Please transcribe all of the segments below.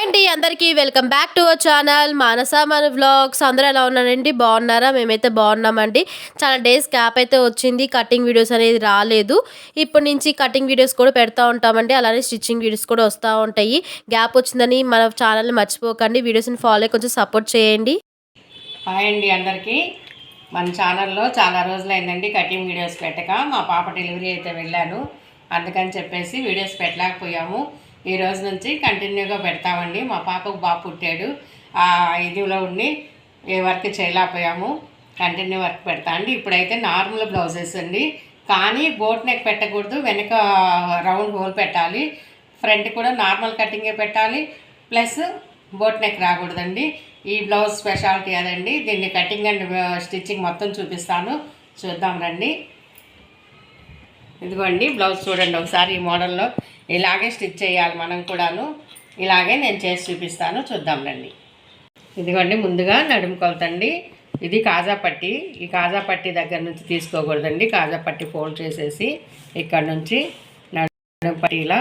అండి అందరికీ welcome back to our channel Manasa మన వ్లాగ్స్. అందరూ ఎలా ఉన్నారండి? బాగున్నారా? మేమైతే బాగున్నామండి. చాలా డేస్ గ్యాప్ అయితే వచ్చింది. కటింగ్ వీడియోస్ అనేది రాలేదు. ఇప్పటి నుంచి కటింగ్ వీడియోస్ కూడా పెడతా ఉంటామండి. అలానే స్టిచ్చింగ్ వీడియోస్ కూడా వస్తూ ఉంటాయి. గ్యాప్ వచ్చిందని మన ఛానల్ని మర్చిపోకండి. వీడియోస్ని ఫాలో కొంచెం సపోర్ట్ చేయండి. హాయ్ అండి అందరికీ. మన ఛానల్లో చాలా రోజులైందండి కటింగ్ వీడియోస్ పెట్టక. మా పాప డెలివరీ అయితే వెళ్ళాను. అందుకని చెప్పేసి వీడియోస్ పెట్టలేకపోయాము. ఈ రోజు నుంచి కంటిన్యూగా పెడతామండి. మా పాపకు బాబు పుట్టాడు. ఆ ఇదిలో ఉండి ఏ వర్క్ చేయలేకపోయాము. కంటిన్యూ వర్క్ పెడతా అండి. ఇప్పుడైతే నార్మల్ బ్లౌజెస్ అండి. కానీ బోట్ నెక్ పెట్టకూడదు. వెనక రౌండ్ హోల్ పెట్టాలి. ఫ్రంట్ కూడా నార్మల్ కటింగే పెట్టాలి. ప్లస్ బోట్ నెక్ రాకూడదండి. ఈ బ్లౌజ్ స్పెషాలిటీ అదండి. దీన్ని కటింగ్ అండ్ స్టిచ్చింగ్ మొత్తం చూపిస్తాను. చూద్దాం రండి. ఇదిగోండి బ్లౌజ్ చూడండి ఒకసారి ఈ మోడల్లో. ఇలాగే స్టిచ్ చేయాలి మనం కూడాను. ఇలాగే నేను చేసి చూపిస్తాను. చూద్దాం రండి. ఇదిగోండి ముందుగా నడుము కొలతండి. ఇది కాజా పట్టి. ఈ కాజా పట్టి దగ్గర నుంచి తీసుకోకూడదండి. కాజా పట్టి ఫోల్డ్ చేసేసి ఇక్కడ నుంచి నడుము పట్టి ఇలా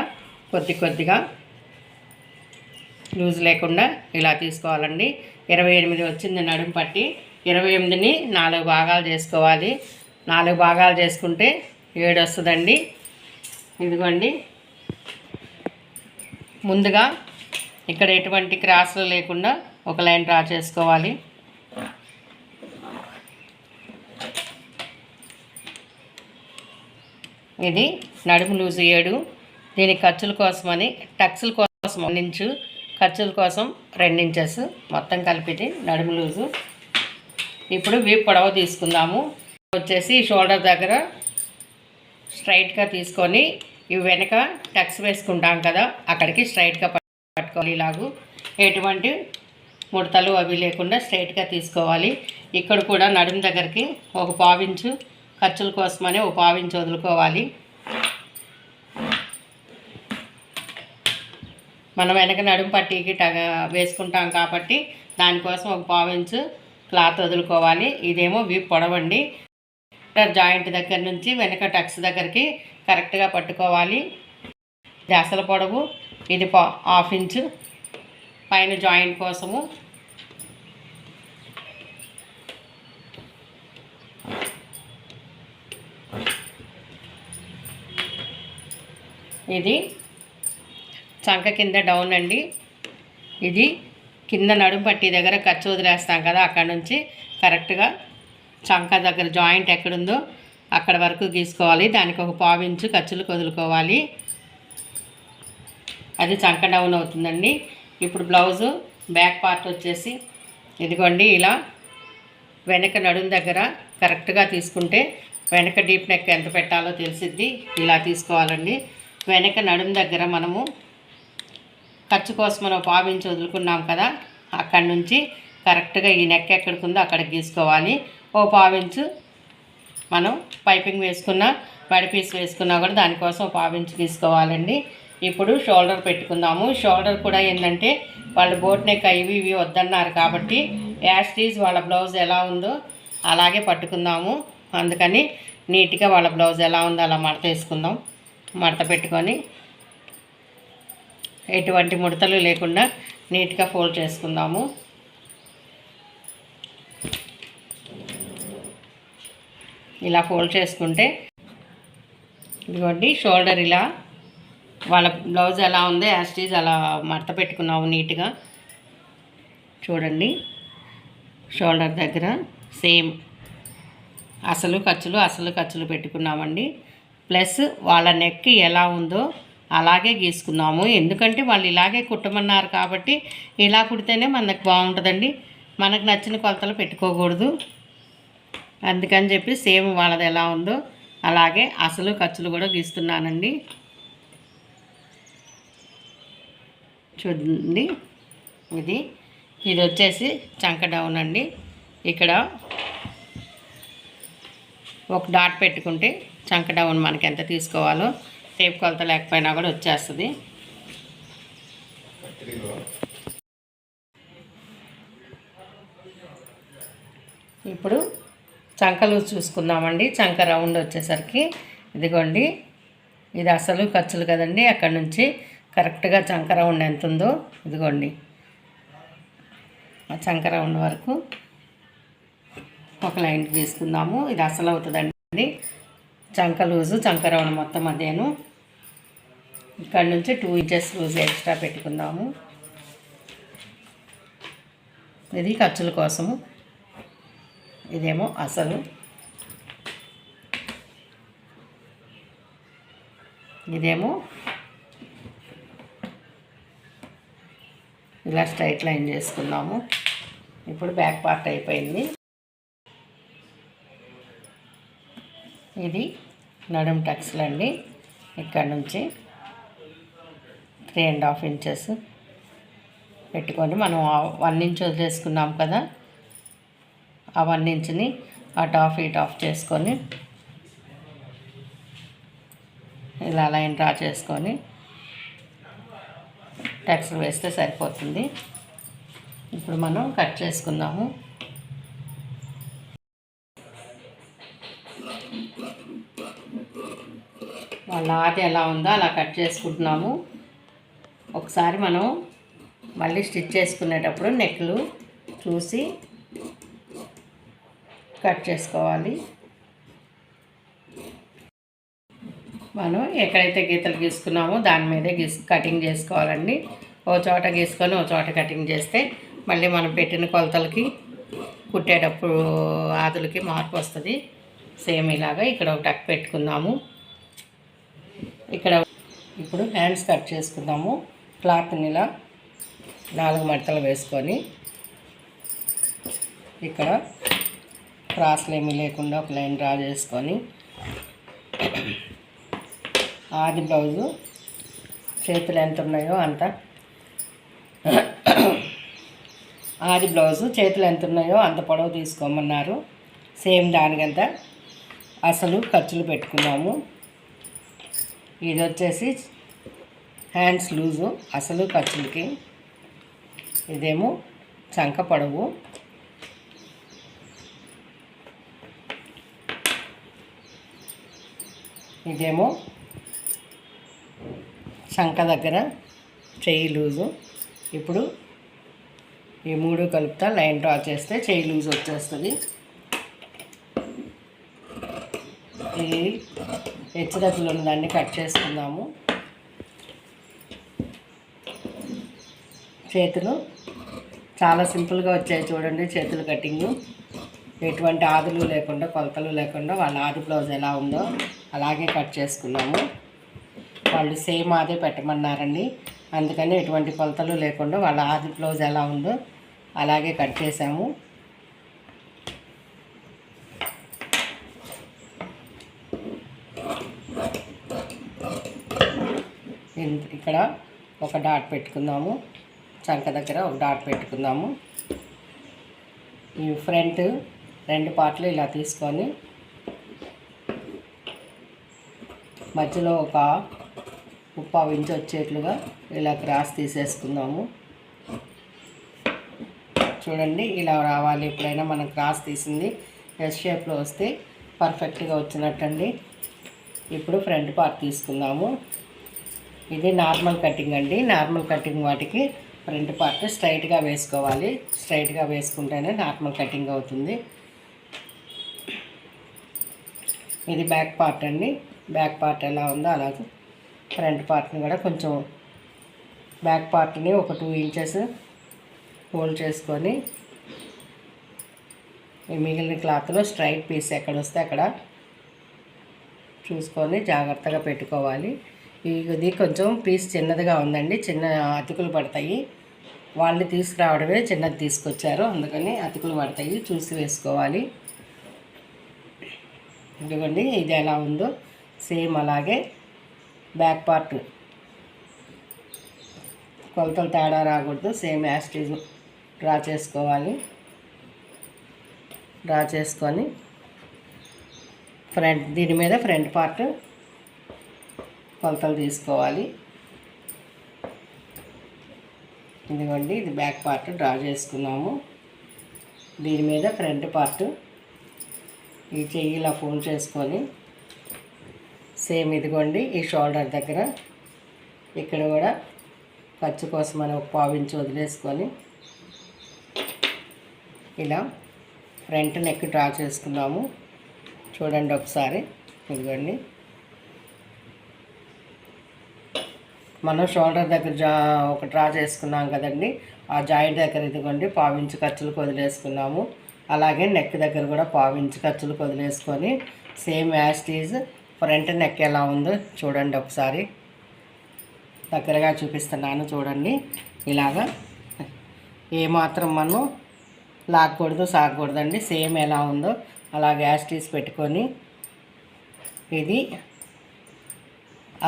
కొద్ది కొద్దిగా లూజ్ లేకుండా ఇలా తీసుకోవాలండి. ఇరవై ఎనిమిది వచ్చింది నడుము పట్టి. ఇరవై ఎనిమిదిని నాలుగు భాగాలు చేసుకోవాలి. నాలుగు భాగాలు చేసుకుంటే ఏడు వస్తుందండి. ఇదిగోండి ముందుగా ఇక్కడ ఎటువంటి క్రాస్లు లేకుండా ఒక లైన్ డ్రా చేసుకోవాలి. ఇది నడుము లూజు ఏడు. దీని ఖర్చుల కోసమని టక్స్ల కోసం ఇంచు ఖర్చుల కోసం రెండించెస్ మొత్తం కలిపితే నడుము లూజు. ఇప్పుడు వీపు పొడవ తీసుకుందాము. వచ్చేసి షోల్డర్ దగ్గర స్ట్రైట్గా తీసుకొని ఇవి వెనక టక్స్ వేసుకుంటాం కదా అక్కడికి స్ట్రైట్గా పట్టుకోవాలి ఇలాగూ. ఎటువంటి ముడతలు అవి లేకుండా స్ట్రైట్గా తీసుకోవాలి. ఇక్కడ కూడా నడుము దగ్గరికి ఒక పావించు ఖర్చుల కోసమని ఒక పావించు వదులుకోవాలి. మనం వెనక నడుము పట్టీకి టగ వేసుకుంటాం కాబట్టి దానికోసం ఒక పావించు క్లాత్ వదులుకోవాలి. ఇదేమో వీ పొడవండి. జాయింట్ దగ్గర నుంచి వెనక టక్స్ దగ్గరికి కరెక్ట్గా పట్టుకోవాలి. ఇది అసలు పొడవు ఇది పా హాఫ్ ఇంచు. పైన జాయింట్ కోసము. ఇది చంక కింద డౌన్ అండి. ఇది కింద నడుము పట్టి దగ్గర ఖర్చు వదిలేస్తాం కదా అక్కడ నుంచి కరెక్ట్గా. చంక దగ్గర జాయింట్ ఎక్కడుందో అక్కడ వరకు గీసుకోవాలి. దానికి ఒక పావించు ఖర్చులు వదులుకోవాలి అది చంక డౌన్ అవుతుందండి. ఇప్పుడు బ్లౌజు బ్యాక్ పార్ట్ వచ్చేసి ఇదిగోండి ఇలా వెనక నడుము దగ్గర కరెక్ట్గా తీసుకుంటే వెనక డీప్ నెక్ ఎంత పెట్టాలో తెలిసిద్ది. ఇలా తీసుకోవాలండి. వెనక నడుము దగ్గర మనము ఖర్చు కోసం మనం పావించి వదులుకున్నాం కదా అక్కడి నుంచి కరెక్ట్గా ఈ నెక్ ఎక్కడికి ఉందో అక్కడికి గీసుకోవాలి. ఓ పావించు మనం పైపింగ్ వేసుకున్న వడి పీస్ వేసుకున్నా కూడా దానికోసం ఓ పావించు తీసుకోవాలండి. ఇప్పుడు షోల్డర్ పెట్టుకుందాము. షోల్డర్ కూడా ఏంటంటే వాళ్ళు బోట్ నెక్ ఇవి ఇవి వద్దన్నారు కాబట్టి యాస్టీజ్ వాళ్ళ బ్లౌజ్ ఎలా ఉందో అలాగే పట్టుకుందాము. అందుకని నీట్గా వాళ్ళ బ్లౌజ్ ఎలా ఉందో అలా మడత వేసుకుందాం. మడత పెట్టుకొని ఎటువంటి ముడతలు లేకుండా నీట్గా ఫోల్డ్ చేసుకుందాము. ఇలా ఫోల్డ్ చేసుకుంటే ఇదిగోండి షోల్డర్ ఇలా వాళ్ళ బ్లౌజ్ ఎలా ఉందో యాస్టీజ్ అలా మడత పెట్టుకున్నాము నీట్గా. చూడండి షోల్డర్ దగ్గర సేమ్ అసలు ఖర్చులు అసలు ఖర్చులు పెట్టుకున్నామండి. ప్లస్ వాళ్ళ నెక్ ఎలా ఉందో అలాగే గీసుకున్నాము. ఎందుకంటే వాళ్ళు ఇలాగే కుట్టమన్నారు కాబట్టి ఇలా కుడితేనే మనకు బాగుంటుందండి. మనకు నచ్చిన కొలతలు పెట్టుకోకూడదు. అందుకని చెప్పి సేమ్ వాళ్ళది ఎలా ఉందో అలాగే అసలు ఖర్చులు కూడా గీస్తున్నానండి. చూడండి. ఇది ఇది వచ్చేసి చంక డౌన్ అండి. ఇక్కడ ఒక డాట్ పెట్టుకుంటే చంక డౌన్ మనకి ఎంత తీసుకోవాలో టేప్ కొలత లేకపోయినా కూడా వచ్చేస్తుంది. ఇప్పుడు చంకలు చూసుకుందామండి. చంక రౌండ్ వచ్చేసరికి ఇదిగోండి. ఇది అసలు ఖర్చులు కదండి. అక్కడ నుంచి కరెక్ట్గా చంక రౌండ్ ఎంత ఉందో ఇదిగోండి. ఆ చంక రౌండ్ వరకు ఒక లైన్ తీసుకుందాము ఇది అసలు అవుతుందండి. చంక లూజు చంక రౌండ్ మొత్తం అదేను. ఇక్కడ నుంచి టూ ఇంచెస్ లూజ్ ఎక్స్ట్రా పెట్టుకుందాము. ఇది ఖర్చుల కోసము. ఇదేమో అసలు. ఇదేమో ఇలా స్ట్రైట్ లైన్ చేసుకుందాము ఇప్పుడు బ్యాక్ పార్ట్ అయిపోయింది. ఇది నడుం టక్స్లు అండి. ఇక్కడ నుంచి త్రీ అండ్ హాఫ్ ఇంచెస్ పెట్టుకొని మనం వన్ ఇంచ్ వదిలేసుకున్నాం కదా. ఆ వన్ ఇంచ్ని అటు ఆఫ్ ఇటు ఆఫ్ చేసుకొని ఇలా లైన్ డ్రా చేసుకొని టెక్స్టర్ వేస్తే సరిపోతుంది. ఇప్పుడు మనం కట్ చేసుకుందాము. వాళ్ళ ఆది ఎలా ఉందో అలా కట్ చేసుకుంటున్నాము. ఒకసారి మనం మళ్ళీ స్టిచ్ చేసుకునేటప్పుడు నెక్లు చూసి కట్ చేసుకోవాలి. మనం ఎక్కడైతే గీతలు గీసుకున్నామో దాని మీదే గీసు కటింగ్ చేసుకోవాలండి. ఓ చోట గీసుకొని ఓ చోట కటింగ్ చేస్తే మళ్ళీ మనం పెట్టిన కొలతలకి కుట్టేటప్పుడు ఆదులకి మార్పు వస్తుంది. సేమ్ ఇలాగా ఇక్కడ ఒక టక్ పెట్టుకుందాము. ఇక్కడ ఇప్పుడు హ్యాండ్స్ కట్ చేసుకుందాము. క్లాత్ని ఇలా నాలుగు మడతలు వేసుకొని ఇక్కడ క్రాస్లు ఏమీ లేకుండా ఒక లైన్ డ్రా చేసుకొని ఆది బ్లౌజు చేతులు ఎంత ఉన్నాయో అంత. ఆది బ్లౌజు చేతులు ఎంత ఉన్నాయో అంత పొడవు తీసుకోమన్నారు. సేమ్ దానికంత అసలు ఖర్చులు పెట్టుకున్నాము. ఇది వచ్చేసి హ్యాండ్స్ లూజు అసలు ఖర్చులకి. ఇదేమో చంక పొడవు. ఇదేమో శంఖ దగ్గర చెయ్యి లూజు. ఇప్పుడు ఈ మూడు కలుపుతా లైన్ డ్రా చేస్తే చెయ్యి లూజ్ వచ్చేస్తుంది. ఇది హెచ్చదగ్గులు ఉన్నదాన్ని కట్ చేసుకుందాము. చేతులు చాలా సింపుల్గా వచ్చాయి చూడండి చేతులు కటింగు. ఎటువంటి ఆదులు లేకుండా కొలతలు లేకుండా వాళ్ళ ఆది బ్లౌజ్ ఎలా ఉందో. అలాగే కట్ చేసుకున్నాము. వాళ్ళు సేమ్ అదే పెట్టమన్నారండి. అందుకని ఎటువంటి కొలతలు లేకుండా వాళ్ళ ఆది బ్లౌజ్ ఎలా ఉందో అలాగే కట్ చేసాము. ఇక్కడ ఒక డాట్ పెట్టుకుందాము చంక దగ్గర ఒక డాట్ పెట్టుకుందాము ఈ ఫ్రంట్ రెండు పార్ట్లు ఇలా తీసుకొని మధ్యలో ఒక ముప్పావు ఇంచు వచ్చేట్లుగా ఇలా క్రాస్ తీసేసుకుందాము. చూడండి ఇలా రావాలి. ఎప్పుడైనా మనం క్రాస్ తీసింది ఎస్ షేప్లో వస్తే పర్ఫెక్ట్గా వచ్చినట్టండి. ఇప్పుడు ఫ్రంట్ పార్ట్ తీసుకుందాము. ఇది నార్మల్ కటింగ్ అండి. నార్మల్ కటింగ్ వాటికి ఫ్రంట్ పార్ట్ స్ట్రైట్గా వేసుకోవాలి. స్ట్రైట్గా వేసుకుంటేనే నార్మల్ కటింగ్ అవుతుంది. ఇది బ్యాక్ పార్ట్ అండి. బ్యాక్ పార్ట్ ఎలా ఉందో అలాగే ఫ్రంట్ పార్ట్ని కూడా కొంచెం బ్యాక్ పార్ట్ని ఒక టూ ఇంచెస్ హోల్డ్ చేసుకొని మిగిలిన క్లాత్లో స్ట్రైట్ పీస్ ఎక్కడ వస్తే అక్కడ చూసుకొని జాగ్రత్తగా పెట్టుకోవాలి. ఇది కొంచెం పీస్ చిన్నదిగా ఉందండి చిన్న అతుకులు పడతాయి. వాళ్ళు తీసుకురావడమే చిన్నది తీసుకొచ్చారు అందుకని అతుకులు పడతాయి చూసి వేసుకోవాలి. ఎందుకండి ఇది ఎలా ఉందో. సేమ్ అలాగే బ్యాక్ పార్ట్. కొలతలు తేడా రాకూడదు same as it is draw చేసుకోవాలి. డ్రా చేసుకొని ఫ్రంట్ దీని మీద ఫ్రంట్ పార్ట్ కొలతలు తీసుకోవాలి. ఇదిగోండి ఇది బ్యాక్ పార్ట్ డ్రా చేసుకున్నాము. దీని మీద ఫ్రంట్ పార్ట్ ఈ చెయ్యి ఇలా ఫోల్డ్ చేసుకొని సేమ్ ఇదిగోండి ఈ షోల్డర్ దగ్గర. ఇక్కడ కూడా ఖర్చు కోసం మనం ఒక పావు వదిలేసుకొని ఇలా ఫ్రంట్ నెక్ డ్రా చేసుకున్నాము. చూడండి ఒకసారి ఇదిగోండి. మనం షోల్డర్ దగ్గర జా ఒక డ్రా చేసుకున్నాం కదండి ఆ జాయింట్ దగ్గర ఇదిగోండి పావించి ఖర్చులకు వదిలేసుకున్నాము. అలాగే నెక్ దగ్గర కూడా పావించి ఖర్చులకు వదిలేసుకొని సేమ్ యాస్టీజ్ ఫ్రంట్ నెక్ ఎలా ఉందో చూడండి ఒకసారి. దగ్గరగా చూపిస్తున్నాను చూడండి. ఇలాగా. ఏమాత్రం మనం లాక్కూడదు సాగకూడదండి సేమ్ ఎలా ఉందో అలా గ్యాస్ తీసి పెట్టుకొని ఇది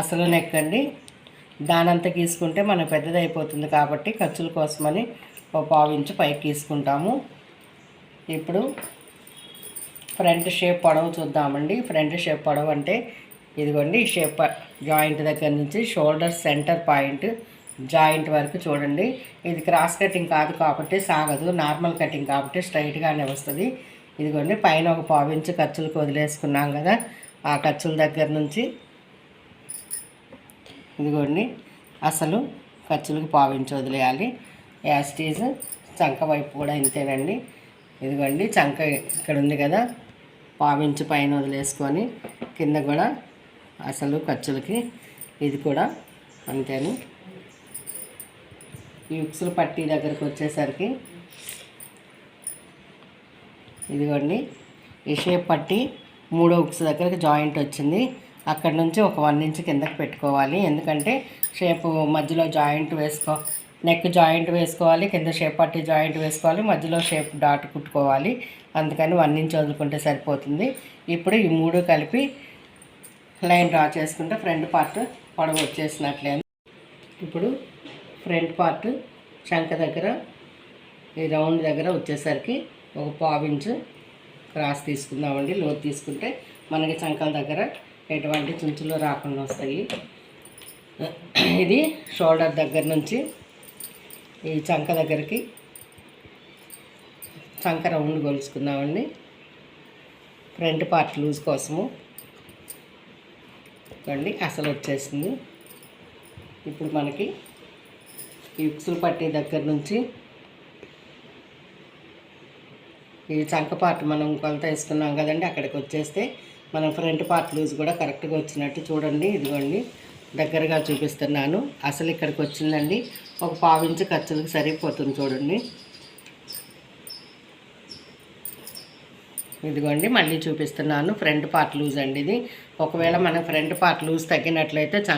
అసలు నెక్ అండి. దానంత గీసుకుంటే మనం పెద్దదైపోతుంది కాబట్టి ఖర్చుల కోసమని ఒక పావు ఇంచు పైకి గీసుకుంటాము. ఇప్పుడు ఫ్రంట్ షేప్ పొడవు చూద్దామండి. ఫ్రంట్ షేప్ పొడవు అంటే ఇదిగోండి ఈ షేప్ జాయింట్ దగ్గర నుంచి షోల్డర్ సెంటర్ పాయింట్ జాయింట్ వరకు చూడండి. ఇది క్రాస్ కటింగ్ కాదు కాబట్టి సాగదు. నార్మల్ కటింగ్ కాబట్టి స్ట్రైట్గానే వస్తుంది. ఇదిగోండి పైన ఒక పావించి ఖర్చులకు వదిలేసుకున్నాం కదా ఆ ఖర్చుల దగ్గర నుంచి ఇదిగోండి అసలు ఖర్చులకు పావించి వదిలేయాలి. యాస్టీజ్ చంక వైపు కూడా ఇంతేనండి. ఇదిగోండి చంక ఇక్కడ ఉంది కదా పావించి పైన వదిలేసుకొని కింద కూడా అసలు ఖర్చులకి ఇది కూడా అంతేను. ఈ ఉక్సులు పట్టీ దగ్గరకు వచ్చేసరికి ఇదిగోండి ఈ షేప్ పట్టి మూడో ఉక్స్ దగ్గరకు జాయింట్ వచ్చింది. అక్కడ నుంచి ఒక వన్ ఇంచ్ కిందకి పెట్టుకోవాలి. ఎందుకంటే షేప్ మధ్యలో జాయింట్ వేసుకో నెక్ జాయింట్ వేసుకోవాలి కింద షేప్ పట్టి జాయింట్ వేసుకోవాలి మధ్యలో షేప్ డాట్ కుట్టుకోవాలి. అందుకని వన్ ఇంచ్ వదులుకుంటే సరిపోతుంది. ఇప్పుడు ఈ మూడు కలిపి లైన్ డ్రా చేసుకుంటే ఫ్రంట్ పార్ట్ పొడవు వచ్చేసినట్లే. ఇప్పుడు ఫ్రంట్ పార్ట్ చంక దగ్గర ఈ రౌండ్ దగ్గర వచ్చేసరికి ఒక పావు ఇంచు క్రాస్ తీసుకుందామండి. లోతు తీసుకుంటే మనకి చంకల దగ్గర ఎటువంటి చుంచులు రాకుండా వస్తాయి. ఇది షోల్డర్ దగ్గర నుంచి ఈ చంక దగ్గరికి చంక రౌండ్ కొలుచుకుందామండి ఫ్రంట్ పార్ట్ లూజ్ కోసము. చూడండి అసలు వచ్చేసింది. ఇప్పుడు మనకి ఈ ఉక్సులు దగ్గర నుంచి ఈ చంక పార్ట్ మనం కొలత వేసుకున్నాం కదండి అక్కడికి వచ్చేస్తే మనం ఫ్రంట్ పార్ట్ లూజ్ కూడా కరెక్ట్గా వచ్చినట్టు చూడండి. ఇదిగోండి దగ్గరగా చూపిస్తున్నాను. అసలు ఇక్కడికి వచ్చిందండి. ఒక పావించి ఖర్చులకు సరిపోతుంది చూడండి. ఇదిగోండి మళ్ళీ చూపిస్తున్నాను. ఫ్రంట్ పార్ట్ లూజ్ అండి ఇది. ఒకవేళ మనం ఫ్రంట్ పార్ట్ లూజ్ తగ్గినట్లయితే చ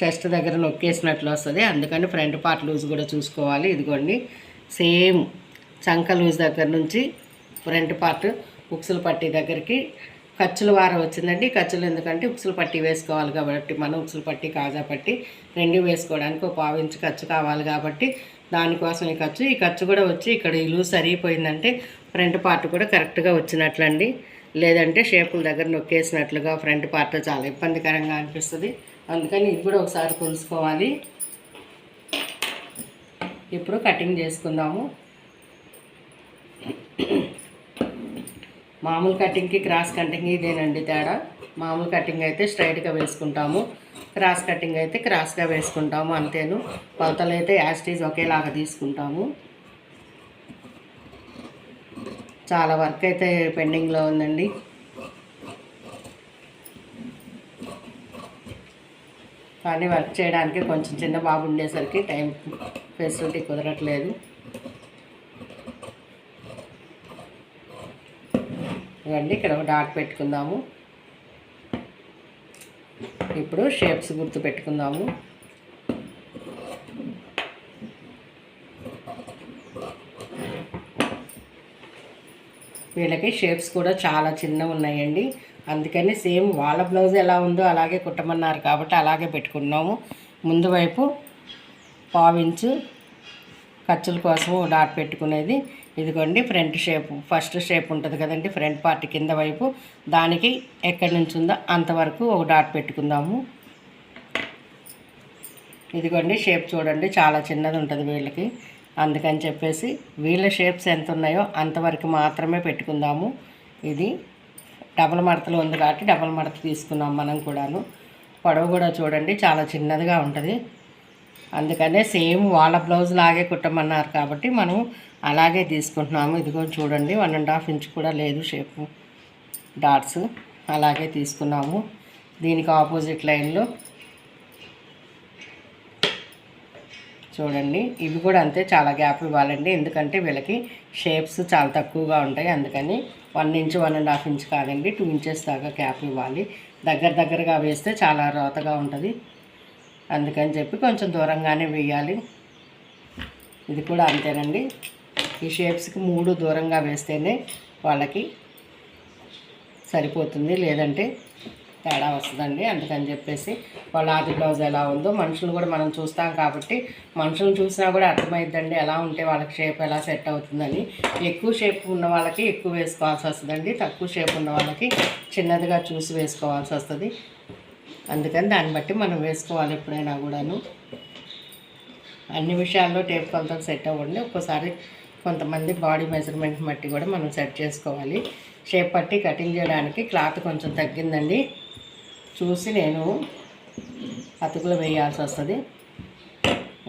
చెస్ట్ దగ్గర నొక్కేసినట్లు వస్తుంది. అందుకని ఫ్రంట్ పార్ట్ లూజ్ కూడా చూసుకోవాలి. ఇదిగోండి సేమ్ చంక లూజ్ దగ్గర నుంచి ఫ్రంట్ పార్ట్ ఉక్సులు పట్టి దగ్గరికి ఖర్చుల వారం వచ్చిందండి. ఖర్చులు ఎందుకంటే ఉక్సులు పట్టి వేసుకోవాలి కాబట్టి మనం ఉక్సులు పట్టి కాజా పట్టి రెండు వేసుకోవడానికి ఒక పావు ఇంచు ఖర్చు కావాలి కాబట్టి దానికోసం ఈ ఖర్చు. ఈ ఖర్చు కూడా వచ్చి ఇక్కడ ఇల్లు సరిగిపోయిందంటే ఫ్రంట్ పార్ట్ కూడా కరెక్ట్గా వచ్చినట్లండి. లేదంటే షేపుల దగ్గర నొక్కేసినట్లుగా ఫ్రంట్ పార్ట్ చాలా ఇబ్బందికరంగా అనిపిస్తుంది. అందుకని ఇది కూడా ఒకసారి కొలుసుకోవాలి. ఇప్పుడు కటింగ్ చేసుకుందాము. మామూలు కటింగ్కి క్రాస్ కటింగ్ ఇదేనండి తేడా. మామూలు కటింగ్ అయితే స్ట్రైట్గా వేసుకుంటాము. క్రాస్ కటింగ్ అయితే క్రాస్గా వేసుకుంటాము అంతేను. కొలతలు అయితే యాస్టీజ్ ఒకేలాగా తీసుకుంటాము. చాలా వర్క్ అయితే పెండింగ్లో ఉందండి. కానీ వర్క్ చేయడానికి కొంచెం చిన్న బాబు ఉండేసరికి టైం ఫెసిలిటీ కుదరట్లేదు. ఇవ్వండి ఇక్కడ ఒక డాట్ పెట్టుకుందాము. ఇప్పుడు షేప్స్ గుర్తు పెట్టుకుందాము. వీళ్ళకి షేప్స్ కూడా చాలా చిన్నవి ఉన్నాయండి. అందుకని సేమ్ వాళ్ళ బ్లౌజ్ ఎలా ఉందో అలాగే కుట్టమన్నారు కాబట్టి అలాగే పెట్టుకున్నాము. ముందు వైపు పావించు ఖర్చుల కోసం డాట్ పెట్టుకునేది. ఇదిగోండి ఫ్రంట్ షేప్. ఫస్ట్ షేప్ ఉంటుంది కదండి ఫ్రంట్ పార్ట్ కింద వైపు. దానికి ఎక్కడి నుంచి ఉందో అంతవరకు ఒక డాట్ పెట్టుకుందాము. ఇదిగోండి షేప్ చూడండి చాలా చిన్నది ఉంటుంది వీళ్ళకి. అందుకని చెప్పేసి వీళ్ళ షేప్స్ ఎంత ఉన్నాయో అంతవరకు మాత్రమే పెట్టుకుందాము. ఇది డబల్ మడతలు ఉంది కాబట్టి డబల్ మడత తీసుకున్నాం మనం కూడాను. పొడవు కూడా చూడండి చాలా చిన్నదిగా ఉంటుంది. అందుకనే సేమ్ వాళ్ళ బ్లౌజ్ లాగే కుట్టమన్నారు కాబట్టి మనం అలాగే తీసుకుంటున్నాము. ఇదిగో చూడండి వన్ అండ్ హాఫ్ ఇంచ్ కూడా లేదు షేప్ డాట్స్ అలాగే తీసుకున్నాము. దీనికి ఆపోజిట్ లైన్లో చూడండి ఇవి కూడా అంతే చాలా గ్యాప్ ఇవ్వాలండి. ఎందుకంటే వీళ్ళకి షేప్స్ చాలా తక్కువగా ఉంటాయి. అందుకని one inch one and half inch కాదండి టూ ఇంచెస్ దాకా గ్యాప్ ఇవ్వాలి. దగ్గర దగ్గరగా వేస్తే చాలా రోతగా ఉంటుంది. అందుకని చెప్పి కొంచెం దూరంగానే వేయాలి. ఇది కూడా అంతేనండి. ఈ షేప్స్కి మూడు దూరంగా వేస్తేనే వాళ్ళకి సరిపోతుంది. లేదంటే తేడా వస్తుందండి. అందుకని చెప్పేసి వాళ్ళ ఆది బ్లౌజ్ ఎలా ఉందో మనుషులు కూడా మనం చూస్తాం కాబట్టి మనుషులను చూసినా కూడా అర్థమైద్దండి. ఎలా ఉంటే వాళ్ళకి షేప్ ఎలా సెట్ అవుతుందని. ఎక్కువ షేప్ ఉన్న వాళ్ళకి ఎక్కువ వేసుకోవాల్సి వస్తుందండి. తక్కువ షేప్ ఉన్న వాళ్ళకి చిన్నదిగా చూసి వేసుకోవాల్సి వస్తుంది. అందుకని దాన్ని బట్టి మనం వేసుకోవాలి ఎప్పుడైనా కూడాను. అన్ని విషయాల్లో టేప్ కొలతలు సెట్ అవ్వండి. ఒక్కోసారి కొంతమంది బాడీ మెజర్మెంట్ బట్టి కూడా మనం సెట్ చేసుకోవాలి. షేప్ పట్టి కటింగ్ చేయడానికి క్లాత్ కొంచెం తగ్గిందండి. చూసి నేను అతుకులు వేయాల్సి వస్తుంది.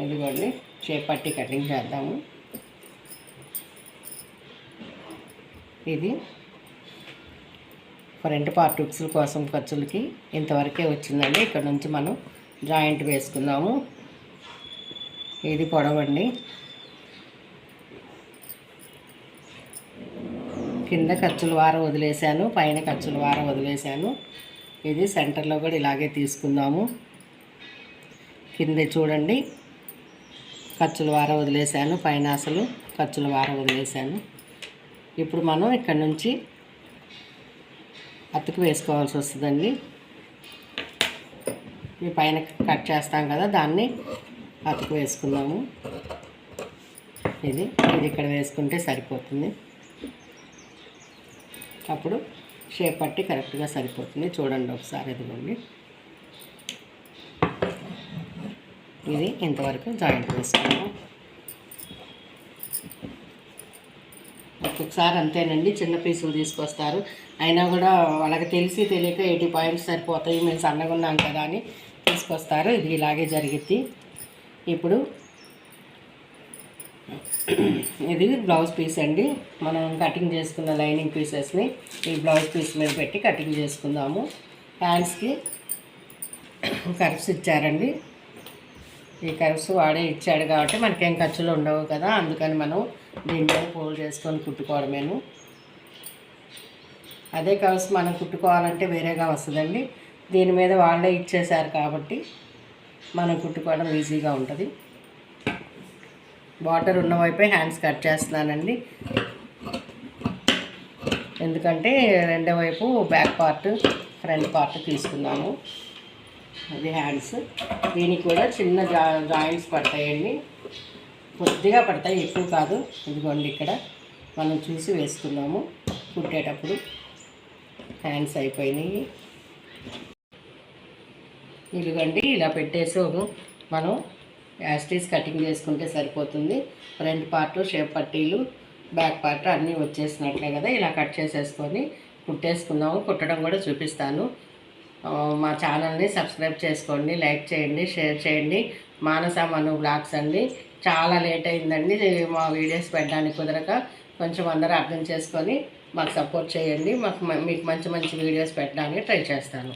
ఇదిగోండి షేప్ పట్టి కటింగ్ చేద్దాము. ఇది ఫ్రంట్ పార్ట్ ఉక్సుల కోసం ఖర్చులకి ఇంతవరకే వచ్చిందండి. ఇక్కడ నుంచి మనం జాయింట్ వేసుకుందాము. ఇది పొడవండి. కింద ఖర్చుల వారం వదిలేశాను. పైన ఖర్చుల వారం వదిలేశాను. ఇది సెంటర్లో కూడా ఇలాగే తీసుకుందాము. కింద చూడండి. ఖర్చుల వారం వదిలేశాను. పైన అసలు ఖర్చుల వారం వదిలేశాను. ఇప్పుడు మనం ఇక్కడ నుంచి అతుకు వేసుకోవాల్సి వస్తుందండి. ఈ పైన కట్ చేస్తాం కదా దాన్ని అతుకు వేసుకుందాము. ఇది ఇది ఇక్కడ వేసుకుంటే సరిపోతుంది. అప్పుడు షేప్ పట్టి కరెక్ట్గా సరిపోతుంది. చూడండి ఒకసారి ఇదిగోండి. ఇది ఇంతవరకు జాయింట్ వేసుకున్నాము. ఒక్కొక్కసారి అంతేనండి చిన్న పీసులు తీసుకొస్తారు. అయినా కూడా వాళ్ళకి తెలిసి తెలియక ఎయిటీ పాయింట్స్ సరిపోతాయి మేము సన్నగా ఉన్నాం కదా అని తీసుకొస్తారు. ఇది ఇలాగే జరిగిద్ది. ఇప్పుడు ఇది బ్లౌజ్ పీస్ అండి. మనం కటింగ్ చేసుకున్న లైనింగ్ పీసెస్ని ఈ బ్లౌజ్ పీస్ మీద పెట్టి కటింగ్ చేసుకుందాము. హ్యాండ్స్కి కర్వ్స్ ఇచ్చారండి. ఈ కర్వ్స్ వాడే ఇచ్చాడు కాబట్టి మనకేం ఖర్చులు ఉండవు కదా అందుకని మనం దీంట్లో మీద చేసుకొని చేసుకొని కుట్టుకోవడమేను. అదే కర్వ్స్ మనం కుట్టుకోవాలంటే వేరేగా వస్తుందండి. దీని మీద వాళ్ళే ఇచ్చేశారు కాబట్టి మనం కుట్టుకోవడం ఈజీగా ఉంటుంది. వాటర్ ఉన్న వైపే హ్యాండ్స్ కట్ చేస్తున్నానండి. ఎందుకంటే రెండో వైపు బ్యాక్ పార్ట్ ఫ్రంట్ పార్ట్ తీసుకున్నాము అది హ్యాండ్స్. దీనికి కూడా చిన్న జా జాయింట్స్ పడతాయండి. కొద్దిగా పడతాయి ఎక్కువ కాదు. ఇదిగోండి ఇక్కడ మనం చూసి వేసుకున్నాము. కుట్టేటప్పుడు హ్యాండ్స్ అయిపోయినాయి. ఇదిగోండి ఇలా పెట్టేసి మనం యాస్టీస్ కటింగ్ చేసుకుంటే సరిపోతుంది. ఫ్రంట్ పార్ట్ షేప్ పట్టీలు బ్యాక్ పార్ట్ అన్నీ వచ్చేసినట్లే కదా. ఇలా కట్ చేసేసుకొని కుట్టేసుకున్నాము. కుట్టడం కూడా చూపిస్తాను. మా ఛానల్ని సబ్స్క్రైబ్ చేసుకోండి లైక్ చేయండి షేర్ చేయండి. మానస మను బ్లాగ్స్ అండి. చాలా లేట్ అయిందండి. మా వీడియోస్ పెట్టడానికి కుదరక కొంచెం అందరూ అర్థం చేసుకొని మాకు సపోర్ట్ చేయండి. మాకు మ- మీకు మంచి మంచి వీడియోస్ పెట్టడానికి ట్రై చేస్తాను.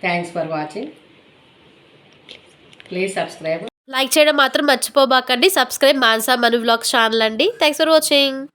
Thanks for watching please subscribe like చేయడం మాత్రం మర్చిపోబాకండి. Subscribe Mansa Manu vlogs channel అండి. Thanks for watching